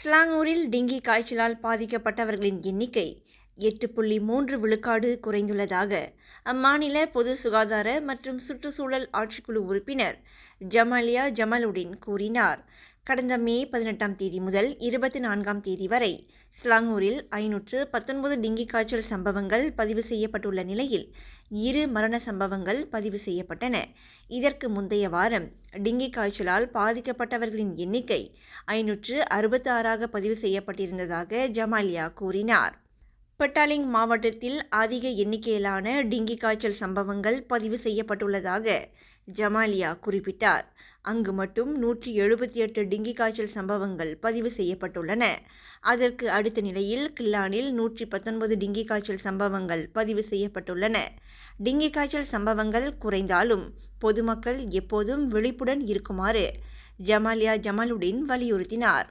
ஸ்லாங்கூரில் dengue காய்ச்சலால் பாதிக்கப்பட்டவர்களின் எண்ணிக்கை எட்டு புள்ளி மூன்று விழுக்காடு குறைந்துள்ளதாக அம்மாநில பொது சுகாதார மற்றும் சுற்றுச்சூழல் ஆட்சிக்குழு உறுப்பினர் ஜமாலியா ஜமாலுடின் கூறினார். கடந்த மே பதினெட்டாம் தேதி முதல் இருபத்தி நான்காம் தேதி வரை ஸ்லாங்கூரில் ஐநூற்று பத்தொன்பது டெங்கி காய்ச்சல் சம்பவங்கள் பதிவு செய்யப்பட்டுள்ள நிலையில் இரு மரண சம்பவங்கள் பதிவு செய்யப்பட்டன. இதற்கு முந்தைய வாரம் டெங்கி காய்ச்சலால் பாதிக்கப்பட்டவர்களின் எண்ணிக்கை ஐநூற்று அறுபத்தி ஆறாக பதிவு செய்யப்பட்டிருந்ததாக ஜமாலியா கூறினார். பட்டாலிங் மாவட்டத்தில் அதிக எண்ணிக்கையிலான டெங்கி காய்ச்சல் சம்பவங்கள் பதிவு செய்யப்பட்டுள்ளதாக ஜமாலியா குறிப்பிட்டார். அங்கு மட்டும் நூற்றி எழுபத்தி எட்டு டிங்கி காய்ச்சல் சம்பவங்கள் பதிவு செய்யப்பட்டுள்ளன. அதற்கு அடுத்த நிலையில் கில்லானில் நூற்றி பத்தொன்பது டிங்கி காய்ச்சல் சம்பவங்கள் பதிவு செய்யப்பட்டுள்ளன. டிங்கி காய்ச்சல் சம்பவங்கள் குறைந்தாலும் பொதுமக்கள் எப்போதும் விழிப்புடன் இருக்குமாறு ஜமாலியா ஜமாலுடன் வலியுறுத்தினார்.